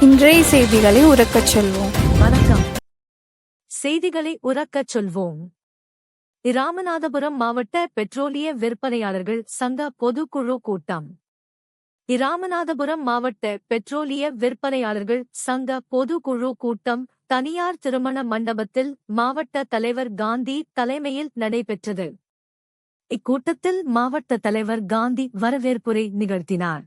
இன்றைய செய்திகளை உறக்கச் சொல்வோம். வணக்கம். செய்திகளை உறக்கச் சொல்வோம். இராமநாதபுரம் மாவட்ட பெட்ரோலிய விற்பனையாளர்கள் சங்க பொதுக்குழு கூட்டம். இராமநாதபுரம் மாவட்ட பெட்ரோலிய விற்பனையாளர்கள் சங்க பொதுக்குழு கூட்டம் தனியார் திருமண மண்டபத்தில் மாவட்ட தலைவர் காந்தி தலைமையில் நடைபெற்றது. இக்கூட்டத்தில் மாவட்ட தலைவர் காந்தி வரவேற்புரை நிகழ்த்தினார்.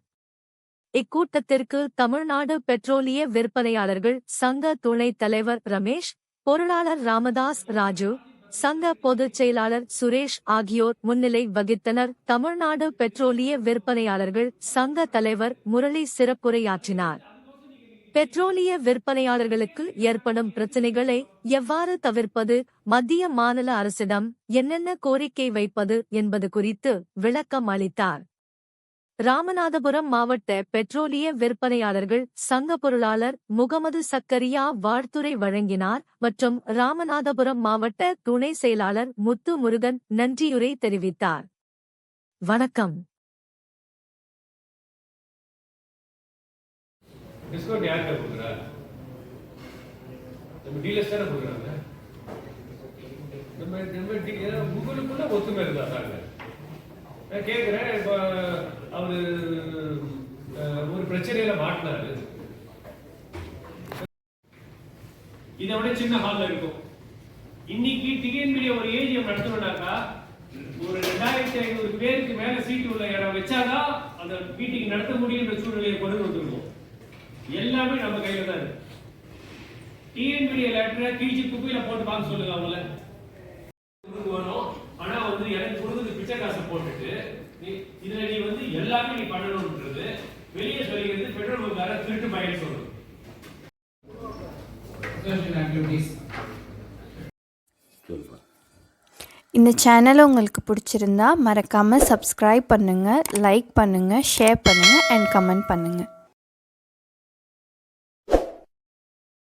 இக்கூட்டத்திற்கு தமிழ்நாடு பெட்ரோலிய விற்பனையாளர்கள் சங்க துணைத் தலைவர் ரமேஷ் பொருளாளர் ராமதாஸ் ராஜு சங்க பொதுச் செயலாளர் சுரேஷ் ஆகியோர் முன்னிலை வகித்தனர். தமிழ்நாடு பெட்ரோலிய விற்பனையாளர்கள் சங்க தலைவர் முரளி சிறப்புரையாற்றினார். பெட்ரோலிய விற்பனையாளர்களுக்கு ஏற்படும் பிரச்சினைகளை எவ்வாறு தவிர்ப்பது மத்திய மாநில அரசிடம் என்னென்ன கோரிக்கை வைப்பது என்பது குறித்து விளக்கம் அளித்தார். ராமநாதபுரம் மாவட்ட பெட்ரோலிய விற்பனையாளர்கள் சங்க பொருளாளர் முகமது சக்கரியா வாழ்த்துரை வழங்கினார் மற்றும் ராமநாதபுரம் மாவட்ட துணை செயலாளர் முத்து முருகன் நன்றியுரை தெரிவித்தார். வணக்கம். டிஸ்கவுண்ட் யார்கிட்ட கொடுக்குறா? நம்ம டீலர்ஸ் தானே கொடுக்குறாங்க? நம்ம நம்ம ஏன்னா ஒத்துமை இருந்தா தாங்க. நான் கேட்குறேன் இப்போ அவரு ஒரு பிரச்சனையில மாட்டினாரு. இதை விட சின்ன ஹால்ல இருக்கும். இன்னைக்கு டிஎன்பிஏ ஒரு ஏஜிஎம் நடத்தணும்னாக்கா ஒரு ரெண்டாயிரத்தி ஐநூறு பேருக்கு மேல சீட்டு உள்ள இடம் வச்சாதான் அந்த மீட்டிங் நடத்த முடியுன்ற சூழ்நிலையை கொண்டு வந்துருவோம் எல்லாமே நம்ம கையில தான் இருக்கு. டிஎன்பிடி லெட்டரை கிழிச்சு குப்பையில போட்டு பார்க்க சொல்லுங்க அவங்கள. வேணும் ஆனா வந்து எனக்கு கொடுத்தது பிச்சை காசை போட்டுட்டு எல்லாமே நீ பண்ணணும்ன்றது வெளியே சொல்லிக்கிறது பெட்ரோல் பங்கார திருட்டு பயன் சொல்றது. இந்த சேனலை உங்களுக்கு பிடிச்சிருந்தா மறக்காமல் சப்ஸ்கிரைப் பண்ணுங்கள் லைக் பண்ணுங்கள் ஷேர் பண்ணுங்கள் அண்ட் கமெண்ட் பண்ணுங்கள்